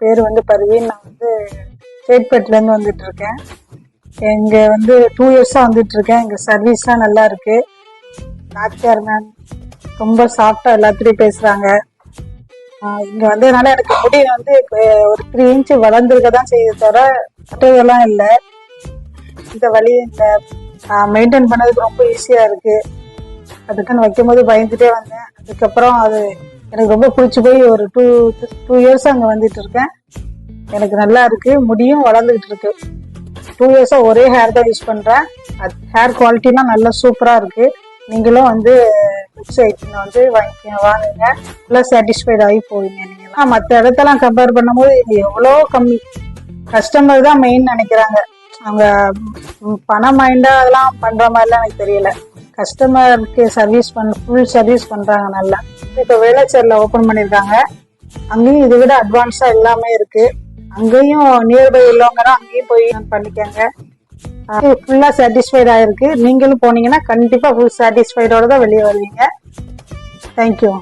பேர் வந்து பர்வீன் நான் வந்து சேட்பேட்லேருந்து வந்துட்டு இருக்கேன் இங்கே வந்து டூ இயர்ஸாக வந்துட்டு இருக்கேன் இங்கே சர்வீஸ்லாம் நல்லா இருக்கு. டாக்டர் மேம் ரொம்ப சாஃப்டாக எல்லாத்துலேயும் பேசுகிறாங்க இங்கே வந்ததுனால எனக்கு முடி வந்து ஒரு த்ரீ இன்ச்சு வளர்ந்துருக்க தான் செய்யுது தவிர மற்றதெல்லாம் இல்லை. இந்த வழி இந்த மெயின்டைன் பண்ணதுக்கு ரொம்ப ஈஸியாக இருக்கு. அதுக்குன்னு வைக்கும்போது பயந்துட்டே வந்தேன். அதுக்கப்புறம் அது எனக்கு ரொம்ப பிடிச்சி போய் ஒரு டூ டூ இயர்ஸ் அங்கே வந்துட்டு இருக்கேன். எனக்கு நல்லா இருக்கு முடியும் வளர்ந்துகிட்டு இருக்கு. டூ இயர்ஸாக ஒரே ஹேர் தான் யூஸ் பண்ணுறேன் அது ஹேர் குவாலிட்டிலாம் நல்லா சூப்பராக இருக்கு. நீங்களும் வந்து வெப்சைட்ல வந்து வாங்கி வாங்குங்க. நல்லா சாட்டிஸ்ஃபைட் ஆகி போவீங்க நீங்க மற்ற இடத்தெல்லாம் கம்பேர் பண்ணும்போது இது எவ்வளோ கம்மி. கஸ்டமர் தான் மெயின் நினைக்கிறாங்க. அவங்க பணம் மைண்டா அதெல்லாம் பண்ற மாதிரிலாம் எனக்கு தெரியல. கஸ்டமருக்கு சர்வீஸ் பண்ண ஃபுல் சர்வீஸ் பண்றாங்க நல்லா இப்போ வேளச்சேரில் ஓப்பன் பண்ணியிருக்காங்க அங்கேயும் இதை விட அட்வான்ஸா எல்லாமே இருக்கு. அங்கேயும் நியர்பை உள்ளவங்கன்னா அங்கேயும் போய் பண்ணிக்கங்க. ஃபுல்லா சாட்டிஸ்ஃபைட் ஆயிருக்கு நீங்களும் போனீங்கன்னா கண்டிப்பா ஃபுல் சாட்டிஸ்ஃபைடோட தான் வெளியே வருவீங்க. தேங்க்யூ